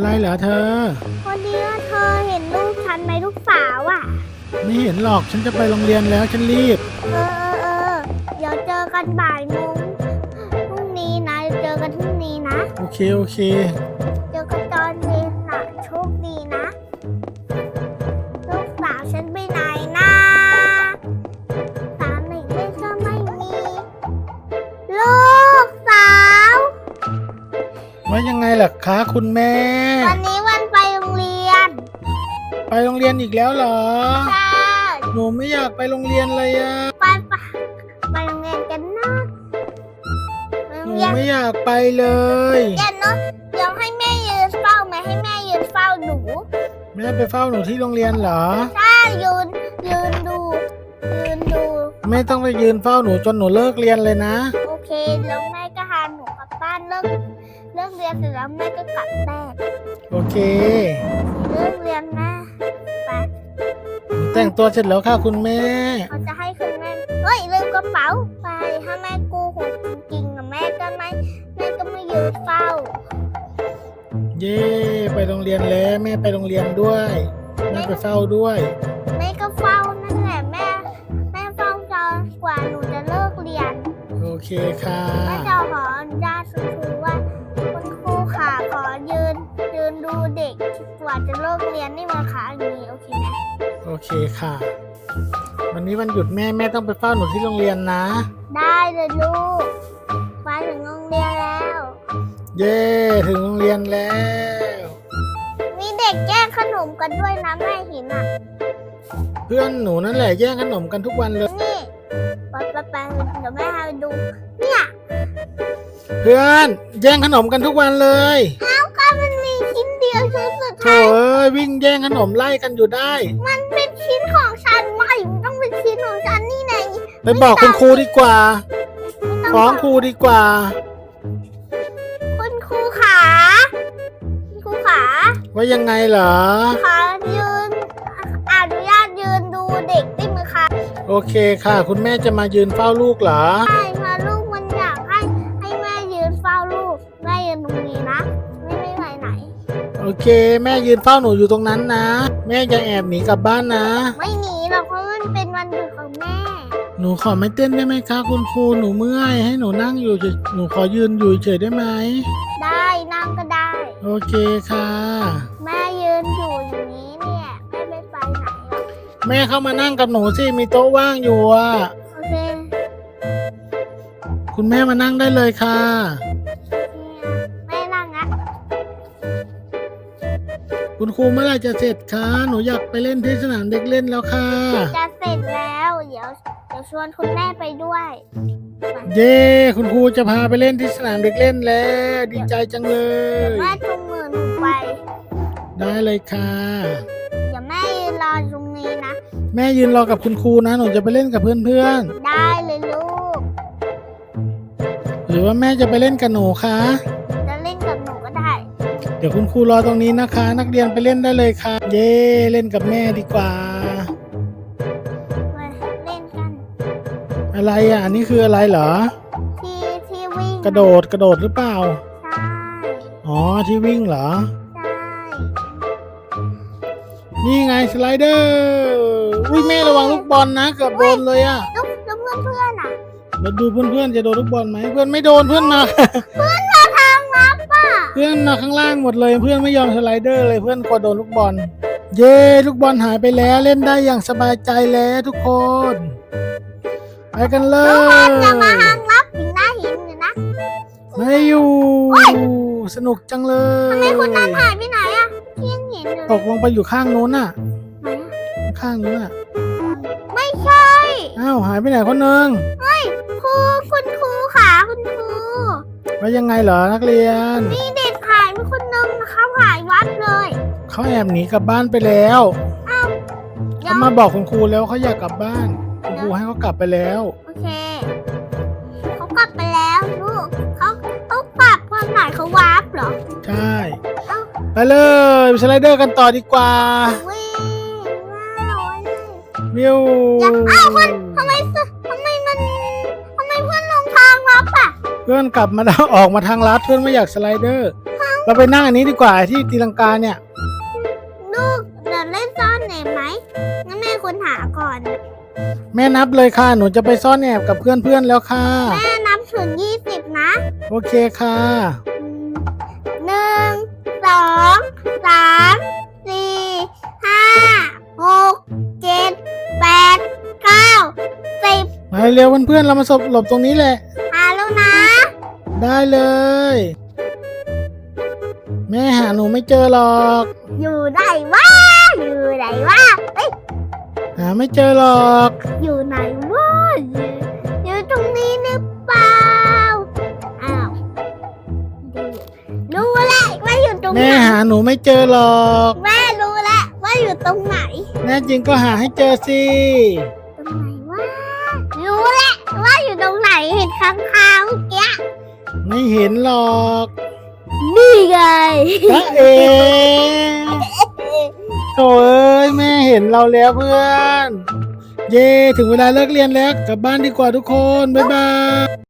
อะไรเหรอเธอ วันนี้ว่าเธอเห็นลูกฉันไหมลูกสาวอะ ไม่เห็นหรอกฉันจะไปโรงเรียนแล้วฉันรีบ เออเออเออเดี๋ยวเจอกันบ่ายโมงพรุ่งนี้นะ เจอกันพรุ่งนี้นะ โอเค โอเค เจอกันตอนเย็นนะโชคดีนะ ยังไงล่ะคะคุณแม่ วันนี้วันไปโรงเรียน ไปโรงเรียนอีกแล้วเหรอ ใช่ หนูไม่อยากไปโรงเรียนเลยอะไปไปไปโรงเรียนกันนะไปโรหงนูเรียนไม่อยากไปเลย เดี๋ยวเนอะเดี๋ยวให้แม่ยืนเฝ้าไหมให้แม่ยืนเฝ้าหนูแม่ไปเฝ้าหนูที่โรงเรียนเหรอ ถ้ายืนยืนดู ยืนดูแม่ต้องไปยืนเฝ้าหนูจนหนูเลิกเรียนเลยนะ โอเคแล้วแม่ ยนเสร็จแล้วแม่ก็กลับแม่โอเค เลิกเรียนแม่ไปแต่งตัวเสร็จแล้วค่ะคุณแม่ เขาจะให้คุณแม่เฮ้ยลืมกระเป๋าไปถ้าแม่โกูหกจริงๆอะแม่ก็ไม่แม่ก็ไม่ยืนเฝ้าเย้ไปโรงเรียนแล้วแม่ไปโรงเรียนด้วยแม่ไปเฝ้าด้วย แม่ก็เฝ้านั่นแหละแม่ แม่เฝ้าจนกว่าหนูจะเลิกเรียน โอเคค่ะแม่จะขอ เคค่ะ วันนี้วันหยุดแม่แม่ต้องไปเฝ้าหนูที่โรงเรียนนะ ได้เลยลูกไปถึงโรงเรียนแล้ว เย้ถึงโรงเรียนแล้ว มีเด็กแย่งขนมกันด้วยนะแม่เห็นอะ เพื่อนหนูนั่นแหละแย่งขนมกันทุกวันเลย นี่ไปไปไปเดี๋ยวแม่พาไปดู เนี่ยเพื่อนแย่งขนมกันทุกวันเลยเอ้าก็มันมีชิ้นเดียวชิ้นสุดโถท้ายเอ้ยวิ่งแย่งขนมไล่กันอยู่ได้ มัน เป็นชิ้นของฉันไม่มันต้องเป็นชิ้นของฉันนี่ไงไปบอกคุณครูดีกว่าไม่ฟ้ต้องครูดีกว่า คุณครูขาคุณครูขาว่ายังไงเหรอขอยืนอนุญาตยืนดูเด็กได้ไหมคะ โอเคค่ะ คุณแม่จะมายืนเฝ้าลูกเหรอใช่ เค แม่ยืนเฝ้าหนูอยู่ตรงนั้นนะ แม่จะแอบหนีกลับบ้านนะ ไม่หนีหรอกเพราะมันเป็นวันหยุดของแม่ หนูขอไม่เต้นได้ไหมคะคุณครูหนูเมื่อยให้หนูนั่งอยู่เฉยหนูขอยืนอยู่เฉยได้ไหมได้นั่งก็ได้ โอเคค่ะ แม่ยืนอยู่อย่างนี้เนี่ยแม่ไม่ไปไหนหรอกแม่เข้ามานั่งกับหนูสิมีโต๊ะว่างอยู่อะโอเค คุณแม่มานั่งได้เลยค่ะ คุณครูเมื่อไหรจะเสร็จคะหนูอยากไปเล่นที่สนามเด็กเล่นแล้วค่ะ จะเสร็จแล้ว เดี๋ยวเดี๋ยวชวนคุณแม่ไปด้วยเย้คุณครูจะพาไปเล่นที่สนามเด็กเล่นแล้ว ดีใจจังเลย แม่จุงมือหนูไป ได้เลยค่ะ เดี๋ยวแม่ยืนรอตรงนี้นะ แม่ยืนรอกับคุณครูนะ หนูจะไปเล่นกับเพื่อนได้เลยลูกๆหรือว่าแม่จะไปเล่นกับหนูคะ เดี๋ยวคุณครูรอตรงนี้นะคะ นักเรียนไปเล่นได้เลยค่ะ เย้เล่นกับแม่ดีกว่า มาเล่นกันอะไรอะอันนี้คืออะไรเหรอ ที่ที่วิ่งกระโดดกระโดดหรือเปล่า ใช่อ๋อที่วิ่งเหรอ ใช่นี่ไงสไลเดอร์อุ้ยแม่ระวังลูกบอลนะเกือบโดนเลยอะแล้วแล้วเพื่อนเพื่อนๆอะ มาดูเพื่อนๆจะโดนลูกบอลไหมเพื่อนไม่โดนเพื่อนมามาทา งนับอะเพื่อนมาข้างล่างหมดเลย เพื่อนไม่ยอมสไลเดอร์เลยเพื่อนกลัวโดนลูกบอล เย้ลูกบอลหายไปแล้วเล่นได้อย่างสบายใจแล้วทุกคน ไปกันเลทุกคนยอย่ามาทางนับหินหน้าหินอยู่นะไม่อยู่ สนุกจังเลยทำไมคนนั้นหายไปไหนอะที่ยังเห็นอยู่ตกลงไปอยู่ข้างนู้นน่ะ ไหนอะข้างนู้นน่ะไม่ใช่อ้าวหายไปไหนคนหนึงค ว่ายังไงเหรอนักเรียน มีเด็กหายไปคนนึงเขาหายวัดเลยเขาแอบหนีกลับบ้านไปแล้วเดี๋ยเขาวมาบอกคุณครูแล้วเขาอยากกลับบ้าน คุณครูให้เขากลับไปแล้ว โอเคเขากลับไปแล้วลูกเขาเขากลับวันไหนเขาวาร์ปเหรอ ใช่เอ้า ไปเลยไปสไลเดอร์กันต่อดีกว่าวิ่งว้าวเลย วิว อยากอ้าวมัน พื่อนลงทางลับอะเพื่อนกลับมาออกมาทางลัดเพื่อนไม่อยากสไลเดอร์ทางเราไปนั่งอันนี้ดีกว่าที่ตีลังกาเนี่ย ลูกเดี๋ยวเล่นซ่อนเน็ตไหมงั้นแม่คุณหาก่อน แม่นับเลยค่ะ หนูจะไปซ่อนแอบกับเพื่อนๆแล้วค่ะ แม่นับถึงยี่สิบนะ โอเคค่ะหนึ่งสองสามสี่ห้าหกเจ็ดแปดเก้าสิบมาเร็วเพื่อนๆเรามาสบหลบตรงนี้แหละหาแล้วนะ ได้เลย แม่หาหนูไม่เจอหรอก อยู่ไหนวะอยู่ไหนวะเอ้ยหาไม่เจอหรอก อยู่ไหนวะอยู่อยู่ตรงนี้หรือเปล่าอ้าวรู้แล้วว่าอยู่ตรงไหแม่นหาหนูไม่เจอหรอก แม่รู้แล้วว่าอยู่ตรงไหน แน่จริงก็หาให้เจอสิ ตรงไหนวะรู้แล้วว่าอยู่ตรงไหนเห็นค้างคาวเมื่อกี้ ไม่เห็นหรอก นี่ไงตะเองโถ่เอ้ยแม่เห็นเราแล้วเพื่อน เย่ถึงเวลาเลิกเรียนแล้ว กลับบ้านดีกว่าทุกคน บ๊ายบาย